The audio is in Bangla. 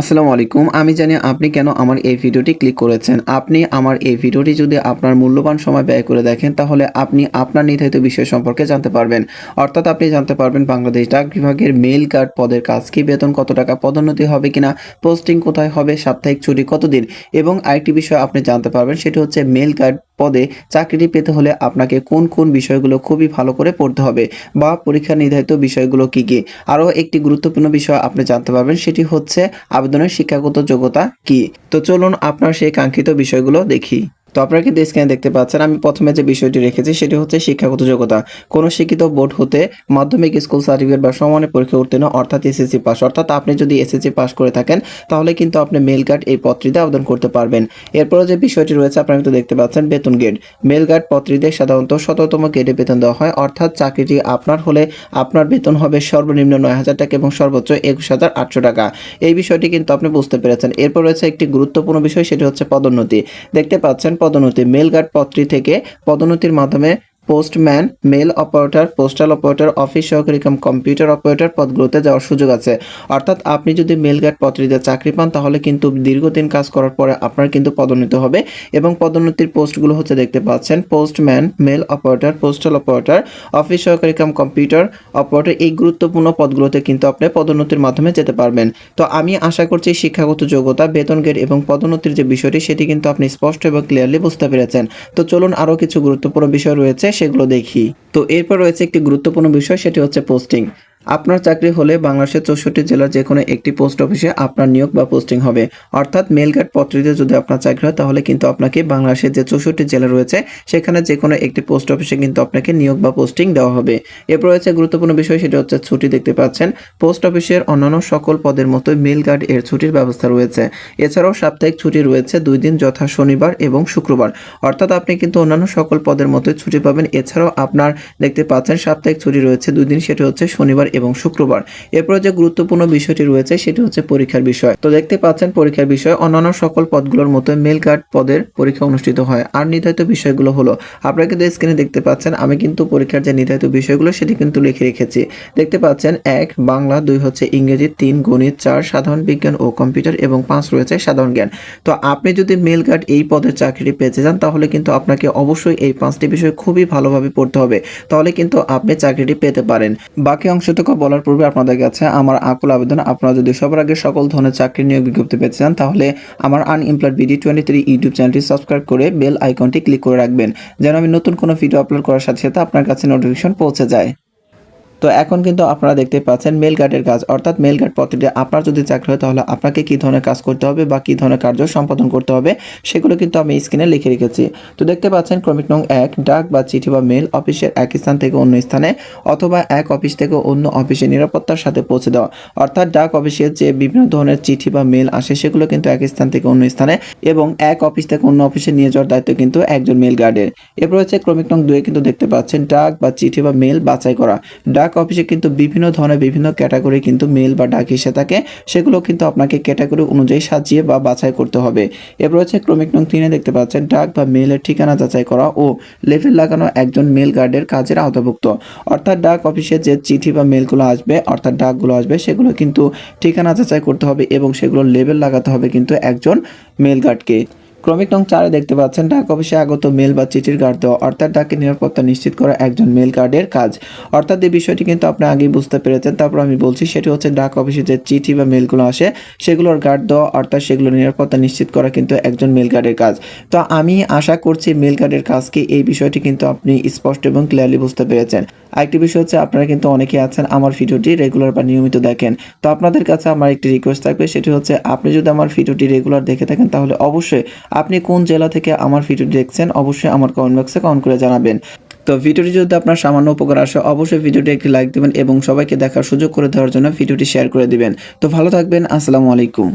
আসসালামু আলাইকুম। আমি জানি আপনি কেন আমার এই ভিডিওটি ক্লিক করেছেন। আপনি আমার এই ভিডিওটি যদি আপনার মূল্যবান সময় ব্যয় করে দেখেন, তাহলে আপনি আপনার নির্ধারিত বিষয় সম্পর্কে জানতে পারবেন। অর্থাৎ আপনি জানতে পারবেন বাংলাদেশ ডাক বিভাগের মেল গার্ড পদের কাজ কি, বেতন কত টাকা, পদোন্নতি হবে কিনা পোস্টিং কোথায় হবে, সাপ্তাহিক ছুটি কতদিন, এবং আরেকটি বিষয় আপনি জানতে পারবেন, সেটি হচ্ছে মেল গার্ড পদে চাকরিটি পেতে হলে আপনাকে কোন কোন বিষয়গুলো খুবই ভালো করে পড়তে হবে বা পরীক্ষা নির্ধারিত বিষয়গুলো কি কি। আরও একটি গুরুত্বপূর্ণ বিষয় আপনি জানতে পারবেন, সেটি হচ্ছে আবেদনের শিক্ষাগত যোগ্যতা কি। তো চলুন আপনার সেই কাঙ্ক্ষিত বিষয়গুলো দেখি। তো আপনারা কিন্তু স্ক্রিনে দেখতে পাচ্ছেন, আমি প্রথমে যে বিষয়টি রেখেছি সেটি হচ্ছে শিক্ষাগত যোগ্যতা। কোনো শিক্ষিত বোর্ড হতে মাধ্যমিক, স্কুল সার্টিফিকেট বা সমানের পরীক্ষা উত্তীর্ণ, অর্থাৎ এসএসসি পাস অর্থাৎ আপনি যদি এসএসসি পাস করে থাকেন, তাহলে কিন্তু আপনি মেল গার্ড এই পত্রিতে আবেদন করতে পারবেন। এরপরে যে বিষয়টি রয়েছে, আপনারা কিন্তু দেখতে পাচ্ছেন বেতন গেট মেল গার্ড পত্রিতে সাধারণত শততম গেটে বেতন দেওয়া হয়, অর্থাৎ চাকরিটি আপনার হলে আপনার বেতন হবে সর্বনিম্ন নয় হাজার টাকা এবং সর্বোচ্চ একুশ হাজার আটশো টাকা। এই বিষয়টি কিন্তু আপনি বুঝতে পেরেছেন। এরপর রয়েছে একটি গুরুত্বপূর্ণ বিষয়, সেটি হচ্ছে পদোন্নতি। দেখতে পাচ্ছেন পদোন্নতি। মেল গার্ড পত্রী থেকে পদোন্নতির মাধ্যমে postman, mail operator, postal operator, office সহকারী কাম, কম্পিউটার অপারেটর পদগুলোতে যাওয়ার সুযোগ আছে। অর্থাৎ আপনি যদি মেল গার্ড পত্রিতে চাকরি পান, তাহলে কিন্তু দীর্ঘদিন কাজ করার পরে আপনার কিন্তু পদোন্নত হবে এবং পদোন্নতির পোস্টগুলো হচ্ছে দেখতে পাচ্ছেন, postman, mail operator, postal operator, office সহকারী কাম, কম্পিউটার অপারেটর এই গুরুত্বপূর্ণ পদগুলোতে কিন্তু আপনি পদোন্নতির মাধ্যমে যেতে পারবেন। তো আমি আশা করছি শিক্ষাগত যোগ্যতা, বেতন গেট এবং পদোন্নতির যে বিষয়টি, সেটি কিন্তু আপনি স্পষ্ট এবং ক্লিয়ারলি বুঝতে পেরেছেন। তো চলুন আরও কিছু গুরুত্বপূর্ণ বিষয় রয়েছে সেগুলো দেখি। তো এরপর রয়েছে একটি গুরুত্বপূর্ণ বিষয় সেটি হচ্ছে পোস্টিং আপনার চাকরি হলে বাংলাদেশের চৌষট্টি জেলার যে কোনো একটি পোস্ট অফিসে আপনার নিয়োগ বা পোস্টিং হবে। অর্থাৎ মেলগার্ড পত্রিতে যদি আপনার চাকরি হয়, তাহলে কিন্তু আপনাকে বাংলাদেশের যে চৌষট্টি জেলা রয়েছে, সেখানে যে কোনো একটি পোস্ট অফিসে কিন্তু আপনাকে নিয়োগ বা পোস্টিং দেওয়া হবে। এরপর রয়েছে গুরুত্বপূর্ণ বিষয়, সেটা হচ্ছে ছুটি দেখতে পাচ্ছেন। পোস্ট অফিসের অন্যান্য সকল পদের মতো মেলগার্ড এর ছুটির ব্যবস্থা রয়েছে। এছাড়াও সাপ্তাহিক ছুটি রয়েছে দুই দিন, যথা শনিবার এবং শুক্রবার। অর্থাৎ আপনি কিন্তু অন্যান্য সকল পদের মতোই ছুটি পাবেন। এছাড়াও আপনার দেখতে পাচ্ছেন সাপ্তাহিক ছুটি রয়েছে দুই দিন, সেটা হচ্ছে শনিবার এবং শুক্রবার। এরপরে যে গুরুত্বপূর্ণ বিষয়টি রয়েছে, সেটি হচ্ছে পরীক্ষার বিষয়। তো দেখতে পাচ্ছেন, পরীক্ষার বিষয় অন্যান্য সকল পদগুলোর মতো মেল গার্ড পদের পরীক্ষা অনুষ্ঠিত হয়। আর নির্ধারিত বিষয়গুলো হলো, আপনারা কিন্তু স্ক্রিনে দেখতে পাচ্ছেন, আমি কিন্তু পরীক্ষার যে নির্ধারিত বিষয়গুলো, সেটি কিন্তু লিখে রেখেছি। দেখতে পাচ্ছেন, এক, বাংলা, দুই হচ্ছে ইংরেজি, তিন, গণিত, চার, সাধারণ বিজ্ঞান ও কম্পিউটার এবং পাঁচ রয়েছে সাধারণ জ্ঞান। তো আপনি যদি মেল গার্ড এই পদের চাকরিটি পেতে যান তাহলে কিন্তু আপনাকে অবশ্যই এই পাঁচটি বিষয় খুবই ভালোভাবে পড়তে হবে। তাহলে কিন্তু আপনি চাকরিটি পেতে পারেন। বাকি অংশটুকু বলার পূর্বে আপনাদের কাছে আমার আকুল আবেদন। আপনারা যদি সবার আগে সকল ধরনের চাকরি নিয়োগ বিজ্ঞপ্তি পেতে চান, তাহলে আমার unemployed BD twenty three YouTube চ্যানেলটি সাবস্ক্রাইব করে বেল আইকনটি ক্লিক করে রাখবেন, যেন আমি নতুন কোনো ভিডিও আপলোড করার সাথে সাথে আপনার কাছে নোটিফিকেশন পৌঁছে যায়। তো এখন কিন্তু আপনারা দেখতে পাচ্ছেন মেল গার্ডের কাজ। অর্থাৎ মেল গার্ড পত্রটি আপনার যদি চাকরি হয়, তাহলে আপনাকে কী ধরনের কাজ করতে হবে বা কী ধরনের কার্য সম্পাদন করতে হবে, সেগুলো কিন্তু আমি স্ক্রিনে লিখে রেখেছি। তো দেখতে পাচ্ছেন ক্রমিক নং এক, ডাক বা চিঠি বা মেল অফিসের এক স্থান থেকে অন্য স্থানে অথবা এক অফিস থেকে অন্য অফিসে নিরাপত্তার সাথে পৌঁছে দেওয়া। অর্থাৎ ডাক অফিসের যে বিভিন্ন ধরনের চিঠি বা মেল আসে, সেগুলো কিন্তু এক স্থান থেকে অন্য স্থানে এবং এক অফিস থেকে অন্য অফিসে নিয়ে যাওয়ার দায়িত্ব কিন্তু একজন মেল গার্ডের এরপর হচ্ছে ক্রমিক নং দুয়ে কিন্তু দেখতে পাচ্ছেন ডাক বা চিঠি বা মেল বাছাই করা। ডাক অফিসে কিন্তু বিভিন্ন ধরনের বিভিন্ন ক্যাটাগরি কিন্তু মেল বা ডাক এসে থাকে, সেগুলো কিন্তু আপনাকে ক্যাটাগরি অনুযায়ী সাজিয়ে বা বাছাই করতে হবে। এরপর হচ্ছে ক্রমিক নং তিনে দেখতে পাচ্ছেন, ডাক বা মেলের ঠিকানা যাচাই করা ও লেভেল লাগানো একজন মেল গার্ডের কাজের আওতাভুক্ত। অর্থাৎ ডাক অফিসে যে চিঠি বা মেলগুলো আসবে, অর্থাৎ ডাকগুলো আসবে, সেগুলো কিন্তু ঠিকানা যাচাই করতে হবে এবং সেগুলো লেবেল লাগাতে হবে কিন্তু একজন মেল গার্ডকে। ক্রমিক নং চারে দেখতে পাচ্ছেন ডাক অফিসে আগত মেল বা চিঠির গার্ড দেওয়া। অর্থাৎ ডাকের নিরাপত্তা নিশ্চিত করা একজন মেল গার্ডের কাজ। অর্থাৎ এই বিষয়টি কিন্তু আপনি আগেই বুঝতে পেরেছেন। তারপর আমি বলছি, সেটি হচ্ছে ডাক অফিসে যে চিঠি বা মেলগুলো আসে, সেগুলোর গার্ড দেওয়া, অর্থাৎ সেগুলোর নিরাপত্তা নিশ্চিত করা কিন্তু একজন মেল গার্ডের কাজ। তো আমি আশা করছি মেল গার্ডের কাজকে এই বিষয়টি কিন্তু আপনি স্পষ্ট এবং ক্লিয়ারলি বুঝতে পেরেছেন। আরেকটি বিষয় হচ্ছে, আপনারা কিন্তু অনেকে আছেন, আমার ভিডিওটি রেগুলার বা নিয়মিত দেখেন। তো আপনাদের কাছে আমার একটি রিকোয়েস্ট থাকবে, সেটি হচ্ছে, আপনি যদি আমার ভিডিওটি রেগুলার দেখে থাকেন, তাহলে অবশ্যই আপনি কোন জেলা থেকে আমার ভিডিও দেখছেন, অবশ্যই আমার কমেন্ট বক্সে কমেন্ট করে জানাবেন। তো ভিডিওটি যদি আপনার সামান্য উপকার আসে, অবশ্যই ভিডিওটি একটি লাইক দেবেন এবং সবাইকে দেখার সুযোগ করে দেওয়ার জন্য ভিডিওটি শেয়ার করে দিবেন। তো ভালো থাকবেন, আসসালামু আলাইকুম।